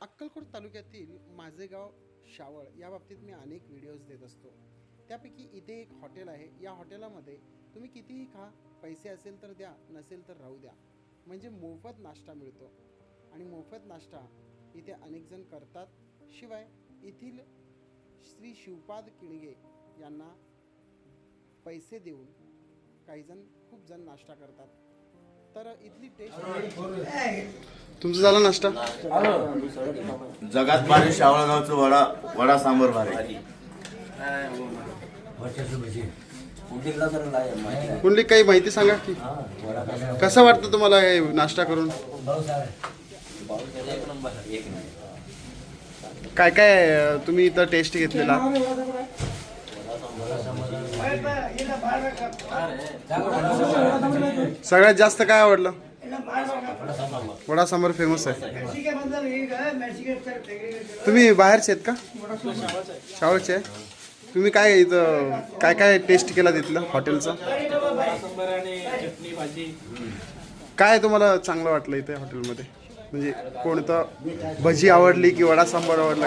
अक्कलकोट तालुक्यातील माझे गाव शावळ या बाबतीत मी अनेक व्हिडिओज देत असतो. त्यापैकी इथे एक हॉटेल आहे. या हॉटेलामध्ये तुम्ही कितीही खा पैसे असेल तर द्या नसेल तर राहू द्या. म्हणजे मोफत नाश्ता मिळतो. आणि मोफत नाश्ता इथे अनेकजण करतात. शिवाय येथील श्री शिवपाद किणगे यांना पैसे देऊन काहीजण खूप जण नाश्ता करतात. तर इथली टेस्ट तुमचा झाला नाश्ता? जगात भारी शावळगावचं वडा वडा सांबर भारी. कुठली काही माहिती सांगा की? कसं वाटतं तुम्हाला नाश्ता करून? काय काय तुम्ही इथं टेस्ट घेतलेला? सगळ्यात जास्त काय आवडलं? वडा सांबार फेमस आहे. तुम्ही बाहेरचे आहेत का? शावळचे आहे तुम्ही काय इथं काय काय टेस्ट केला तिथलं हॉटेलचं काय तुम्हाला चांगलं वाटलं इथे हॉटेलमध्ये म्हणजे कोणतं भजी आवडली की वडा सांबार आवडला?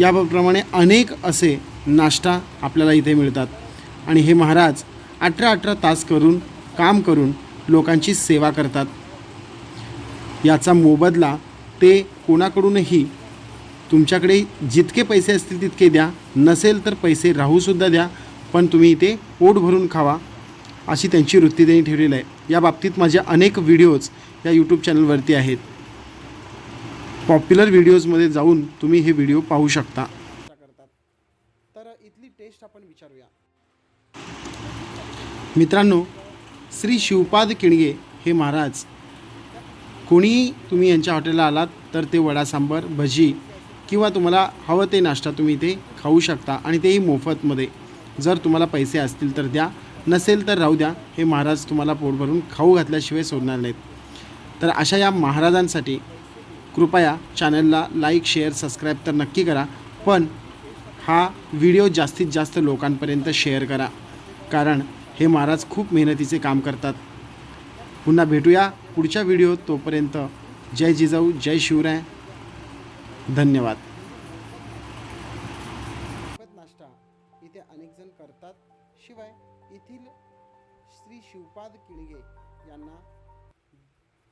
याप्रमाणे अनेक असे नाश्ता आपल्याला इथे मिळतात. आणि हे महाराज अठरा अठरा तास करून काम करून लोकांची सेवा करतात. याचा मोबदला ते कोणाकडूनही तुमच्याकडे जितके पैसे असतील तितके द्या नसेल तर पैसे राहूसुद्धा द्या पण तुम्ही इथे पोट भरून खावा अशी त्यांची वृत्ती त्यांनी ठेवलेली आहे. या बाबतीत माझे अनेक व्हिडिओज या यूट्यूब चॅनलवरती आहेत. पॉप्युलर व्हिडिओजमध्ये जाऊन तुम्ही हे व्हिडिओ पाहू शकता. तर इथली टेस्ट आपण विचारूया. मित्रांनो श्री शिवपाद किणगे हे महाराज. कोणी तुम्ही यांच्या हॉटेलला आलात तर ते वडा सांबार भजी किंवा तुम्हाला हवं ते नाश्ता तुम्ही इथे खाऊ शकता आणि तेही मोफतमध्ये. जर तुम्हाला पैसे असतील तर द्या नसेल तर राहू द्या. हे महाराज तुम्हाला पोट भरून खाऊ घातल्याशिवाय सोडणार नाहीत. तर अशा या महाराजांसाठी कृपया चॅनलला लाईक शेअर सबस्क्राईब तर नक्की करा पण हा व्हिडिओ जास्तीत जास्त लोकांपर्यंत शेअर करा कारण हे महाराज खूप मेहनतीचे काम करतात. पुन्हा भेटूया पुढच्या व्हिडिओ तोपर्यंत. जय जिजाऊ जय शिवराय. धन्यवाद. नाश्ता. इथे अनेकजण करतात. शिवाय येथील श्री शिवपाद किळगे यांना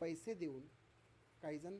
पैसे देऊन काहीजण